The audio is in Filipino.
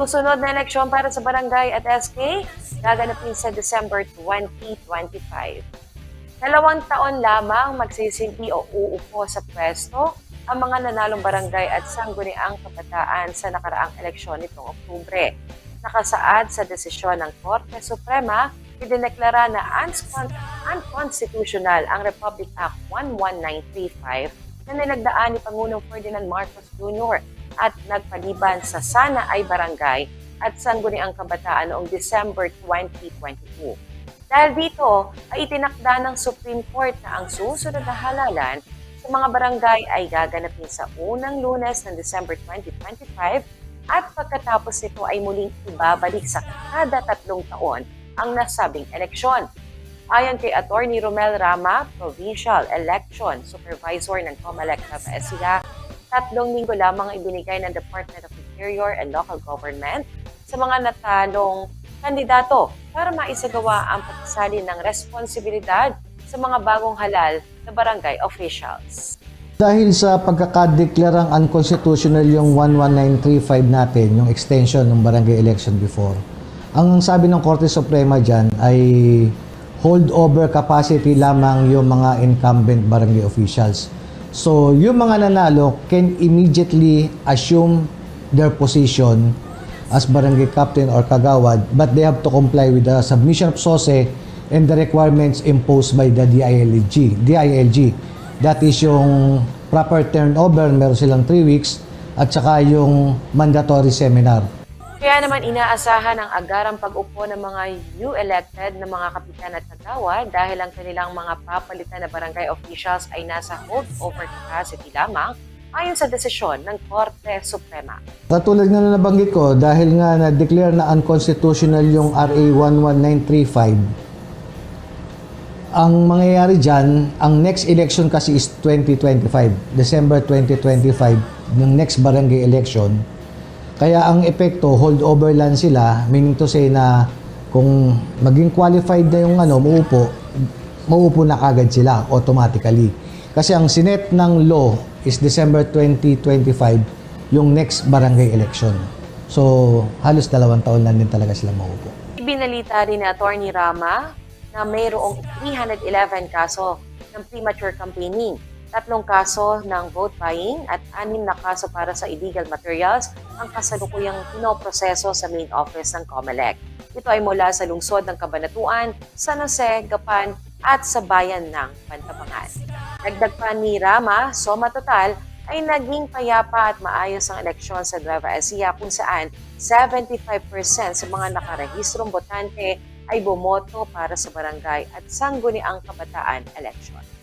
Susunod na eleksyon para sa barangay at SK, gaganapin sa December 2025. Dalawang taon lamang magsisilbi o uupo sa pwesto ang mga nanalong barangay at sangguniang kabataan sa nakaraang eleksyon nitong Oktubre. Nakasaad sa desisyon ng Korte Suprema, idineklara na uncon- unconstitutional ang Republic Act 11935 na nilagdaan ni Pangulong Ferdinand Marcos Jr. at nagpaliban sa Sana ay Barangay at Sangguniang Kabataan noong December 2022. Dahil dito ay itinakda ng Supreme Court na ang susunod na halalan sa mga barangay ay gaganapin sa unang lunes ng December 2025 at pagkatapos nito ay muling ibabalik sa kada tatlong taon ang nasabing eleksyon. Ayon kay Attorney Romel Rama, Provincial Election Supervisor ng COMELEC Nueva Ecija, tatlong linggo lamang ibinigay ng Department of Interior and Local Government sa mga natalong kandidato para maisagawa ang pagsasalin ng responsibilidad sa mga bagong halal na barangay officials. Dahil sa pagkakadeklarang unconstitutional yung 11935 natin, yung extension ng barangay election before, ang sabi ng Korte Suprema dyan ay holdover capacity lamang yung mga incumbent barangay officials. So, yung mga nanalo can immediately assume their position as barangay captain or kagawad, but they have to comply with the submission of SOSE and the requirements imposed by the DILG. DILG. That is yung proper turnover, meron silang 3 weeks, at saka yung mandatory seminar. Kaya naman inaasahan ang agarang pag-upo ng mga new elected na mga kapitan at kagawad dahil ang kanilang mga papalitan na barangay officials ay nasa holdover capacity lamang ayon sa desisyon ng Korte Suprema. Katulad na nabanggit ko, dahil nga na-declare na unconstitutional yung RA 11935, ang mangyayari dyan, ang next election kasi is 2025, December 2025, yung next barangay election. Kaya ang epekto, holdover lang sila, meaning to say na kung maging qualified na yung ano, mauupo, mauupo na kagad sila automatically. Kasi ang sinet ng law is December 2025, yung next barangay election. So, halos dalawang taon lang din talaga sila mauupo. Ibinalita rin ni Attorney Rama na mayroong 311 kaso ng premature campaigning, tatlong kaso ng vote buying at anim na kaso para sa illegal materials ang kasalukuyang pinoproseso sa main office ng COMELEC. Ito ay mula sa lungsod ng Cabanatuan, San Jose, Gapan at sa bayan ng Pantabangan. Dagdag pa ni Rama, soma total ay naging payapa at maayos ang eleksyon sa Nueva Ecija kung saan 75% sa mga nakarehistrong botante ay bumoto para sa barangay at sangguniang kabataan election.